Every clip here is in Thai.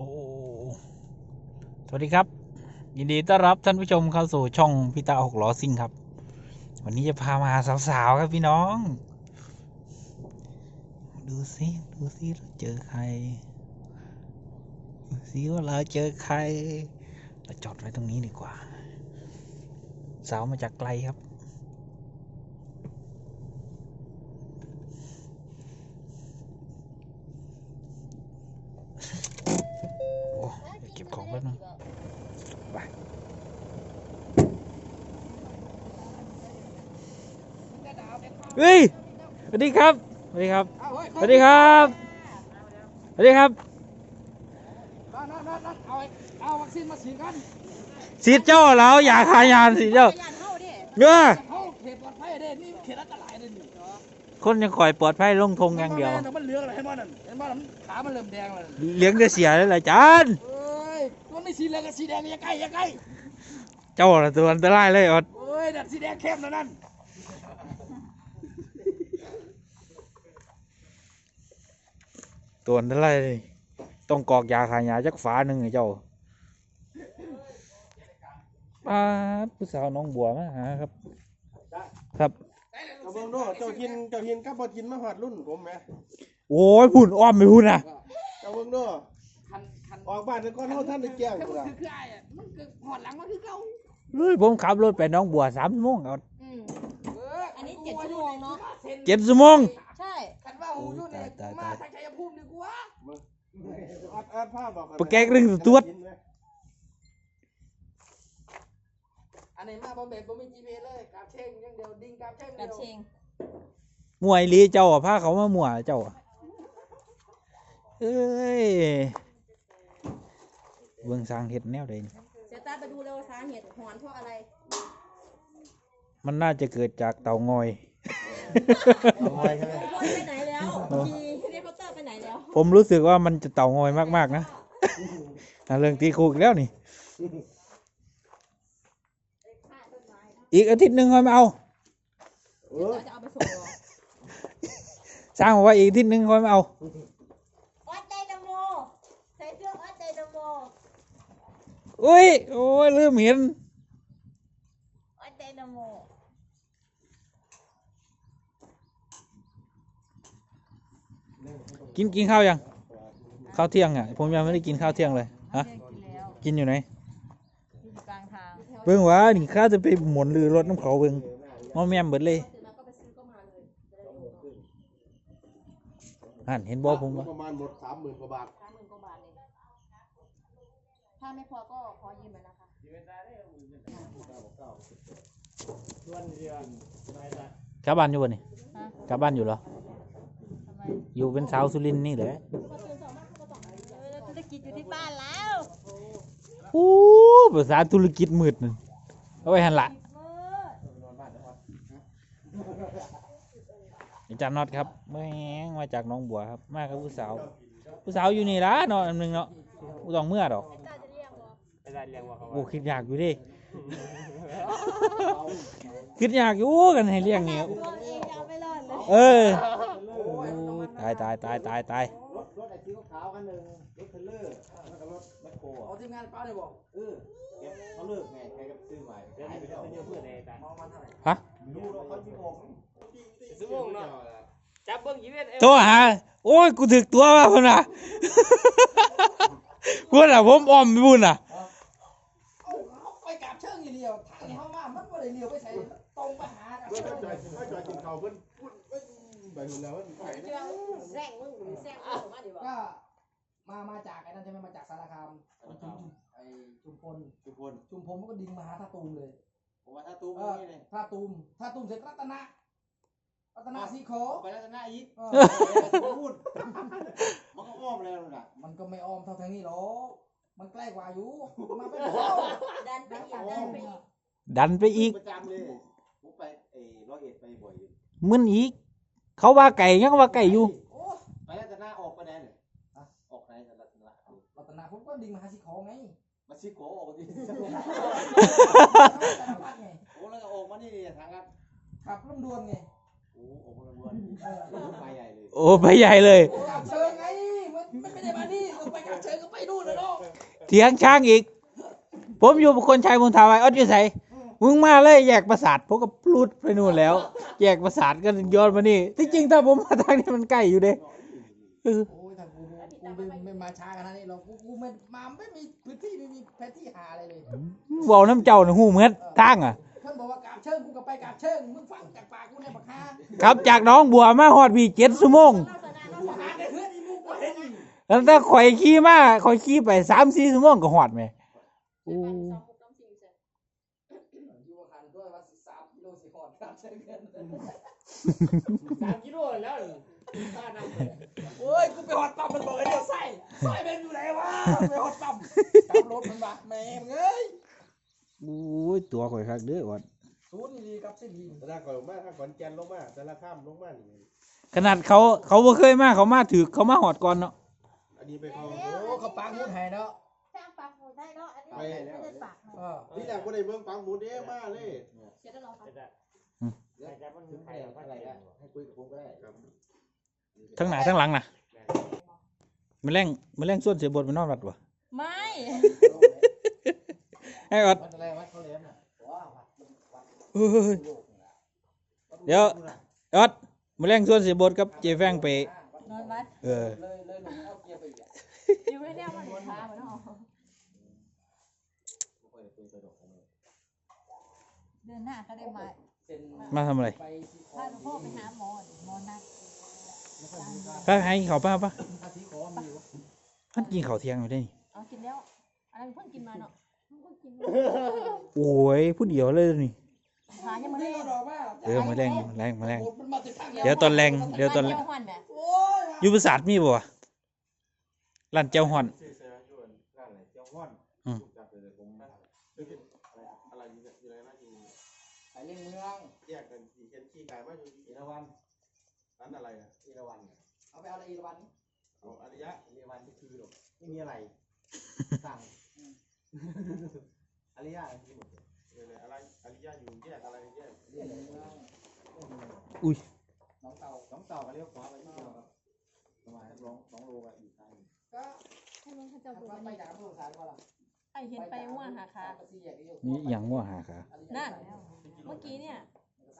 โอ้สวัสดีครับ ยินดีต้อนรับท่านผู้ชมเข้าสู่ช่องพิตาหกล้อซิ่งครับ วันนี้จะพามาหาสาวๆครับพี่น้อง ดูสิดูสิเราเจอใครดูสิว่าเราเจอใครเราจอดไว้ตรงนี้ดีกว่า สาวมาจากไกลครับ โอ้เดี๋ยวเก็บของ แป๊บนึงไปเฮ้ยสวัสดีครับสวัสดีครับสวัสดีครับสวัสดีครับนั่นนั่นนั่นนั่นเอาไอ้เอาวัคซีนมาฉีดกันสีดเจ้าแล้วอย่าขายานสีดเจ้ายันเข้าดิเด้อเขาเขตปลอดภัยเด้นี่เขตอันตรายเด้นี่คนยังคอยปลอดภัยลงทงอย่างเดียวแต่มันเหลืองอะไรให้มันนั่นเห็นว่ามันขามันเริ่มแดงแล้วนั่นเลี้ยงจะเสียเลยล่ะจานเอ้ย มันไม่สีเหลืองกับสีแดงอย่าใกล้อย่าใกล้เจ้าน่ะตัวอันตรายเลยอดเอ้ยนั่นสีแดงเข้มแล้วนั่นตัวอันตรายเลยต้องกรอกยาขายยาจักฝาหนึ่งไอ้เจ้าป้าดผู้สาวน้องบัวมาหาครับ ครับ เอาเบิ่งโดูเจ้าทินเจ้าทินกับบ่ทินมาฮอดรุ่นผมแหมโอ้ยพุ่นอ้อมไปพุ่นอะเจ้าเบิ่งโดูคันคัน ออกบ้านแต่ก่อนเฮาท่านได้แก้วคือกูล่ะคือคือไอ้อะมันคือหอดหลังมันคือเก่าเฮ้ยผมขับรถไปน้องบัวสามชั่วโมงเอาอืมเอออันนี้เจ็ดชั่วโมงเนาะเจ็ดชั่วโมงใช่คันว่าหูอยู่เนี่ยตายมาตายทางชัยภูมิดีกว่าอัดอัดภาพบอกปะแกกรึงสุดตัวอันไหนมาบอมเบย์บ่มี GPS เลยกราบเชงอย่างเดียวดิ่งกราบเชงกัเดีบยวเชงมวยลีเจ้าอะพาเขามามั่วเจ้าอะเอ้ย เบิ่งสร้างเห็ดแนวใดนี่เดี๋ยวตาไปดูเร็วสาเหตุหอนเพราะอะไรมันน่าจะเกิดจากเต่างอย เอาไว้ใช่ไหมพี่บอยไปไหนแล้วขี่เฮลิคอปเตอร์ไปไหนแล้ว ผมรู้สึกว่ามันจะเต่างอยมากๆนะอะเรื่องตีคูกอีกแล้วนี่ อีกอาทิตย์หนึ่งค่อยมาเอา เอเดี๋ยวอจะเอาไปส่งเหรอสร้างบอกว่าอีกอาทิตย์หนึ่งค่อยมาเอา วัดใจดโมใส่เสื้อวัดใจดโม อุ้ย โอ้ยลืมเห็นวัดใจดโมกินกินข้าวยัง ข้าวเที่ยงอะ ผมยังไม่ได้กินข้าวเที่ยงเลยฮะเที่ยงกินแล้วกินอยู่ไหนที่อยู่กลางทางเบิ่งว่านี่ข้าจะไปหมุนลือรถน้ำเขาเบิ่งมอแม่มเบิดเลยตื่นมาก็ไปซื้อก็มาเลยจะได้รู้เนาะหันเห็นบ่ผมว่าประมาณหมด30,000กว่าบาทสามหมื่นกว่าบาทเอง ถ้าไม่พอก็ขอยืมไปนะคะกลับบ้านอยู่บ่นี่ฮะกลับบ้านอยู่เหรอ ทำไมอยู่เป็นสาวสุรินทร์นี่แหละเออธุรกิจอยู่ที่บ้านแล้วโอ้ภาษาธุรกิจมืดนั่นเอาไว้หันละมืดอาจารย์น็อตครับแม่งมาจากหน้องบัวครับ มากับผู้สาว ผู้สาวอยู่นี่ละเนาะอันหนึงเนาะบ่ต้องเมื่อดอก ตาจะเรียกเหรอโอ้คิดยากอยู่เดิ คิดยากอยู่กันให้เลี้ยงนี่ตัวเองยังไม่รอดเลยเออโอ้ยตายตายตายตายตายรถรถไอ้สีขาวๆคันหนึงรถเทรลเลอร์แล้วก็รถแมคโครเอาทีมงานป้าเลยบอกเออเก็บเขาเลิกไงใครก็ซื้อใหม่ขายไปแล้วเยอะเพื่อนในตามองมันเท่าไหร่ฮะดูเราเขาสิบอกซื้อวงเนาะจับเบิ้งยี่เวนโทรหาโอ้ยกูถึกตัวมาพุ่นน่ะ พุ่นน่ะผมอ้อมไปพุ่นน่ะ เลี้ยวไปใส่ตรงไปหาเพื่อนจอยเพื่อนจอยกินข้าวเพิ่นพูดเพิ่ไปหุ่นแล้วเพิ่นไปเรื่องแซงมึงหรือแซงมึงมาดีกว่าก็มามาจากไอ้นั่นใช่ไหมมาจากสารคามไอ้ชุมพลทุกคนชุมพลมันก็ดิ่งมาหาท่าตูมเลยผมว่าถ้าตู้เอบ่เลยท่าตูมท่าตูมเสร็จรัตนะรัตนะสีขอไปรัตนาอีกพูดมันก็อ้อมแล้วน่ะมันก็ไม่อ้อมเท่าทางนี้หรอกมันใกล้กว่าอยู่มาเป็นเท่าดันไปอีกดันไปอีก ดันไปอีกประจำเลยผมไปเอ้ร้อยเอ็ดไปบ่อยอยู่มึนอีก เขาว่าไก่ยังว่าไก่อยู่โอ้ไปรัตนาออกไปไหนเนี่ยออกไหนรัตนารัตนะผมก็ดิ่งมาหาสีขอไงมาซิโกออกดิพัดไงโอ้แล้วก็ออกมานี่นี่ทางนั้นขับลำดวนไงโอ้ออกมาล้วนเออไปใหญ่เลยโอ้ไปใหญ่เลยกลับเชิงไงมันมันไม่ได้มานี่ไปกราบเชิญก็ไปนู่นเลยเนาะเถียงช้างอีก ผมอยู่บุคคลชัยมูลทาวายออดอยู่ไส มึงมาเลยแยกประสาทผมก็พลุดไปนู่นแล้ว แยกประสาทก็ย้อนมานี่ที่จริงถ้าผมมาทางนี้มันใกล้อยู่เด้เออโอ้ยทางกูกูไม่ไม่มาช้ากันนะนี่เรากูกูไม่มาไม่มีพื้นที่ไม่มีแผนที่หาอะไรเลยเว้าน้ำเจ้าน่ะหูเหมือนทางอะเพิ่นบอกว่ากราบเชิญกูก็ไปกราบเชิญมึงฟังจากปากกูเนี่ยบักฮาครับจากหน้องบัวมาฮอดพี่เจ็ดชั่วโมงบักฮาเนี่ยเพื่อนอีมูกบ่เห็นแล้วถ้าข่อยขี่มาข่อยขี่ไปสามสี่ชั่วโมงก็ฮอดไหมโอ้ อยู่บักฮาด้วยว่าสิสามกิโลสิฮอดกราบเชิญกัน สามกิโลแล้วป้านั่งโอ้ยกูไปฮอดปั๊มมันบอกให้เดี๋ยวใส่ใส่เป็นอยู่ไหนวะไปฮอดปั๊มจับรถมันบักแม่มึงเอ้ยโอ้ยตัวข่อยคักเด้อวัดศูนย์ดีกับสิ้นดีตลาดก่อนลงมาถ้าขอนแก่นลงมาแต่ละข้ามลงมานี่ขนาดเขาเขาบ่เคยมาเขามาถือเขามาฮอดก่อนเนาะอันนี้ไปเขาโอ้เขาปางมุดให้เนาะสร้างปากหมูได้เนาะอันนี้ไม่ได้ปากเออที่แรกคนในเมืองปังหมูเด้มาเลยเดี๋ยวจะรอค่ะใครจะมันใครอะไรนะให้คุยกับผมก็ได้ครับทั้งหน้าทั้งหลังน่ะแมลงแมลงส่วนเสียบทไปนอนวัดวะไม่ ไอ้ออดวัดอะไรวัดเขาเลี้ยงน่ะว้าววัดวัดเฮ้ยเดี๋ยวไอ้ออดแมลงส่วนเสียบทกับเจแฟงไปนอนวัดเออเลยเลยหลงเอาเกียร์ไปอีกอะอยู่ในแนวมันพาเหมือนเนาะเดือนหน้าก็ได้มาเซ็น มาทำอะไรไปที่ขอพาหลวงพ่อไปหาหมอหมอนัดไปให้เขาป้าป้าอาทิขอมีอยู่พันกินข้าวเที่ยงอยู่ได้นี่เอากินแล้วอันนั้นเพิ่งกินมาเนาะเพิ่งกินโอ้ยผู้เดียวเลยนี่หายังไม่นี่ได้เราดอกว่าเออแมลงแรงแมลงโอ้มันมาติดทางเดี๋ยวตอนแรงเดี๋ยวตอนแรงเจ้าหวันเนี่ยโอ้ยอยู่ประสาทมีบ่วะร้านเจ้าฮอนชื่อเซราชวนร้านไหนเจ้าฮ้อน อืมจับเลยผมอะไรอะไรอยู่อะไรนะอยู่ไปเล่นเมืองแยกกันที่เห็นขี้กายมาอยู่เอราวันร้านอะไรอะเอราวันเอาไปเอาอะไรอีกวันเอาอริยะเอราวันที่คือหรอกไม่มีอะไรสั่งอริยะที่หมดเลยอะไรอริยะอยู่แยกอะไรแยกเล่นเมืองอุ้ยน้องเต่าสองเต่ากันเลี้ยวขวาไปที่เดียวครับประมาณสองสองโลกันอยู่ทางก็ให้ลุงเขาเจ้าดูไปมันไปนี่ด่าผู้สารว่าล่ะ ไอเห็นไปว่าหาค่ะไปสี่แยกอยู่นี่อหย่างว่าหาขานั่นเมื่อกี้เนี่ย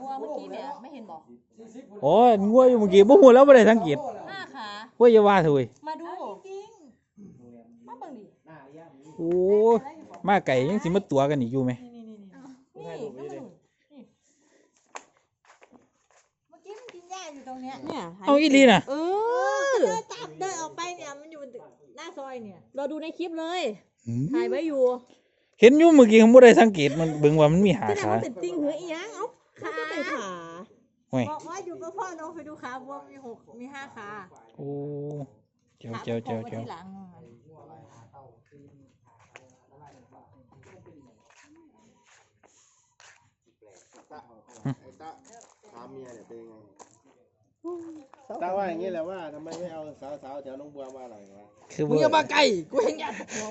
วัวเมื่อกี้เนี่ยไม่เห็นบอกสี่สิบโอ้ยงัวอยู่เมื่อกี้บ่ฮู้แล้วบ่ได้สังเกตห้าขาเว้ยอย่าว่าเถอะเว้ยมาดูจริงมาเบิ่งดิหน้าอริยะมีโอ้ยมาไก่ยังสิมาตัวกันอีกอยู่ไหมนี่นี่นี่นี่นี่ก็มึงนี่เมื่อกี้มันกินหญ้าอยู่ตรงเนี้ยเนี่ยเอาอีหลีน่ะ เออเดินจับเดินออกไปเนี่ยมันอยู่หน้าซอยเนี่ย เราดูในคลิปเลยหืม ถ่ายไว้อยู่เห็นอยู่เมื่อกี้ผมบ่ได้สังเกตมันเบิ่งว่ามันมีหาที่ไหนขามันเป็นติ่งหัวอีหยังเอ้าขาเป็นขาโอ้ยบอกว่าอยู่กับพ่อน้องไปดูขาวัวมีหกมีห้าขาโอ้เจ้าเจ้าเจ้าเจ้าขที่หลังตาไอ้ตาถามเมียเนี่ยเป็นยังไง ตาว่าอย่างนี้แหละว่าทำไมไม่เอาสาวๆแถวน้องบัวมาหน่อยวะคือมึงอย่าบ่มาไกลกูเห็นยันตกหัว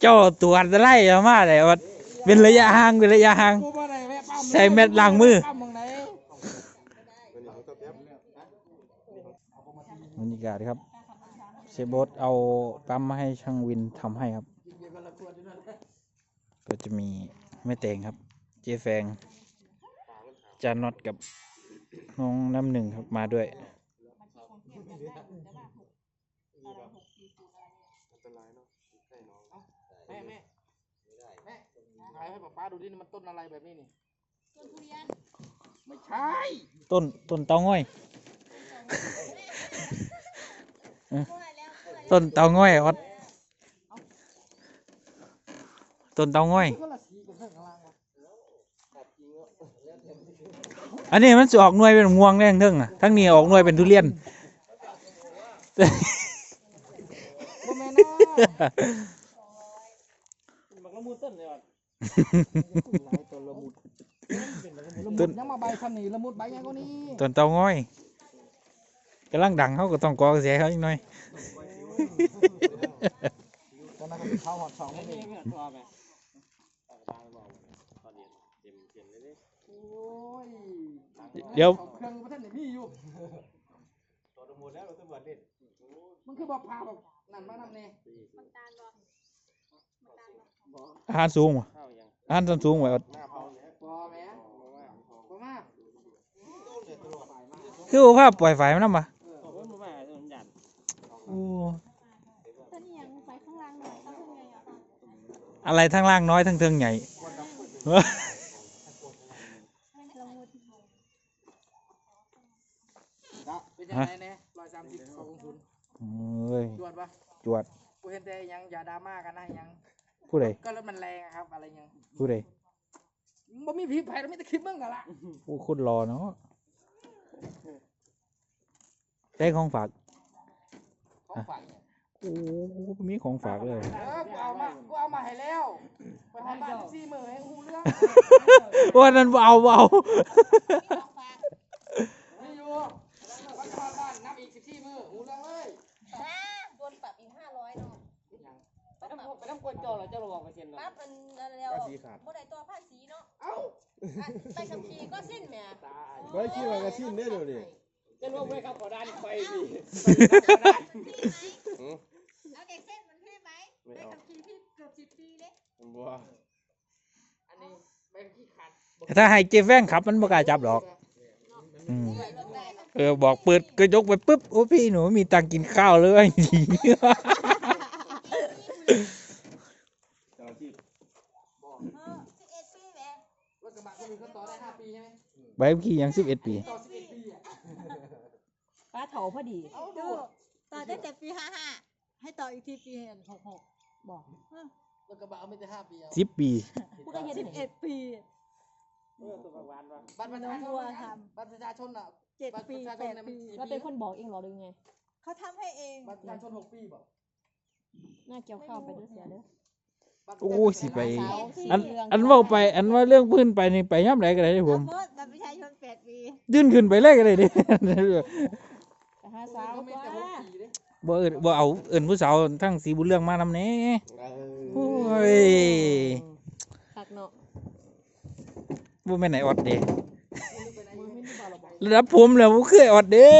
เจ้าตัวอันตรายเอามาได้ว่าเป็นระยะห่างเป็นระยะห่าง กูมาไหนแม่ปั๊มใส่แมสล้างมือปั๊มมึงไหนวันนี้เขาก็แป๊บบรรยากาศครับเซโบสเอาปั๊มมาให้ช่างวินทำให้ครับกินเบียร์คนละขวดอยู่นั่นแหละก็จะมีแม่เตงครับ เจแฟง จานน็อตกับน้องน้ำหนึ่งครับมาด้วยแม่แม่แม่ถ่ายให้ป๊าป๊าดูดิมันต้นอะไรแบบนี้นี่ต้นทุเรียนไม่ใช่ ต้นต้นเตาง่อย ต้นเตาง่อยออดต้นเตาง่อย อันนี้มันจะออกหน่วยเป็นม่วงแรงเทิงอะทั้งนี้ออกหน่วยเป็นทุเรียนบ่แม่นต้นเลยว่ะหลายตัวละมุดละมุดยังมาใบคำนี้ละมุดใบยังก็นี้ต้นเตาง่อยกำลังดังเขาก็ต้องกอกระแสเขาอีกหน่อยตอนนั้นเขาหอดสองไม่มี ตัวไปตาบอกต อนเย็นเต็มเต็มเลยดิโอ้ยเดี๋ยวเครื่องประเทศไหนมีอยู่ ตัวดมูดแล้วตำรวจเล่นมันคือบอกพาแบบนั่นมานำเนี่ยมันตาลบ่มันตาลบ่อาหารสูงว่ะข้ายังอาหารส้นสูงไว้อดหน้าเผาเนี่ยพอแม่พอมากคือว่าภาพปล่อยไฟมันนำบ่โอ้ยมาว่ามันหยันโอ้ตัวนี้ยังไฟข้างล่างหน่อยต้องทำไงอะออะไรทั้งล่างน้อยทั้งเทิงใหญ่ ละมุด เป็นยังไงเนี่ยร้อยสามสิบสองศูนย์เอ้ยจวดปะจวดกูเห็นแต่ยังอย่าดราม่ากันนะยังผู้ใดก็รถมันแรงอะครับ อะไรยังผู้ใดบ่มีผีไผ่แล้วไม่ได้คลิปมึงกันละผู้คุณรอเนาะได้ของฝากของฝากเนี่ยโอ้มีของฝากเลย เออกูเอามากูเอามาให้แล้วไปหาบ้านสี่หมื่นให้กูเรื่องว่านั้นบ่เอาบ่เอาของฝากนี่อยู่ไปหาบ้านนับอีกสิบสี่มือหูเรื่องเลย อ่าโดนปรับอีกห้าร้อยเนาะ ไปน้ำไปน้ำกวนจอเหรอเจ้าระวังเปอร์เซ็นต์ปรับมันอะไรแล้วบ่ได้ตัวภาษีเนาะเอ้าอะไปขับขี่ก็สิ้นแหม่ตายไว้คิดว่ากระชินได้ดูดิจะร่วมไว้ครับขอด้านไฟดิเอาเด็กเส้นมันพี่ไหมไม่ไปเอาขับขี่พี่เกือบสิบปีเลยบัวอันนี้แบงค์ขี้ขาดถ้าให้เจฟแฟงขับมันบ่กล้าจับหรอก อืม ด้วยรถได้นะเออ บอกเปิดกระจกไปปุ๊บ โอ้พี่หนูมีตังค์กินข้าวเลยดี เจ้าที่ เออสิบเอ็ดปีแหม่ รถกระบะคนอื่นเขาต่อได้ห้าปี ใช่ไหมใบขับขี่ยัง11ปี ต่อสิบเอ็ดปีอะป้าเถาพอดีเอาดูต่อตั้งแต่ปีห้าห้าให้ต่ออีกทีปีหกหกบอกรถกระบะเอาไม่ได้ห้าปีเอา10ปี ผู้ได้เห็นสิบเอ็ดปีบัตรประชาชนนะบัตรประชาชนอะเจ็ดปีแปดปีเราเป็นคนบอกเองเหรอหรือไงเขาทำให้เองบัตรประชาชนหกปีบอกหน้าเกี่ยวข้าวไปเด้อเสียเด้อ โอ้ยสิไปสาวสี่อันเรื่องอันเว้าไป อันว่าเรื่องพื้นไปนี่ไปย่ำไหนก็ได้เด้ผมโพสต์บัตรประชาชนแปดปียื่นขึ้นไปเลยก็ได้เด้ไปหาสาวเขาไม่ตัวแต่หกปีเลยบ่เอิ้นบ่เอาเอิ้นผู้สาวทั้งสีบุญเรื่องมานำแหน่เอโอ้อยคักเนาะบ่แม่นไหนออดเด้มือไม่ได้บอกเราบอกระดับผมแล้วบ่เคยออดเด้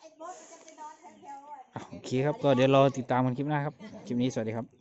ไอ้รถมันจะไปนอนแถวๆอะ โอ เคครับ ก็เดี๋ยวรอติดตามกันคลิปหน้าครับ คลิปนี้สวัสดีครับ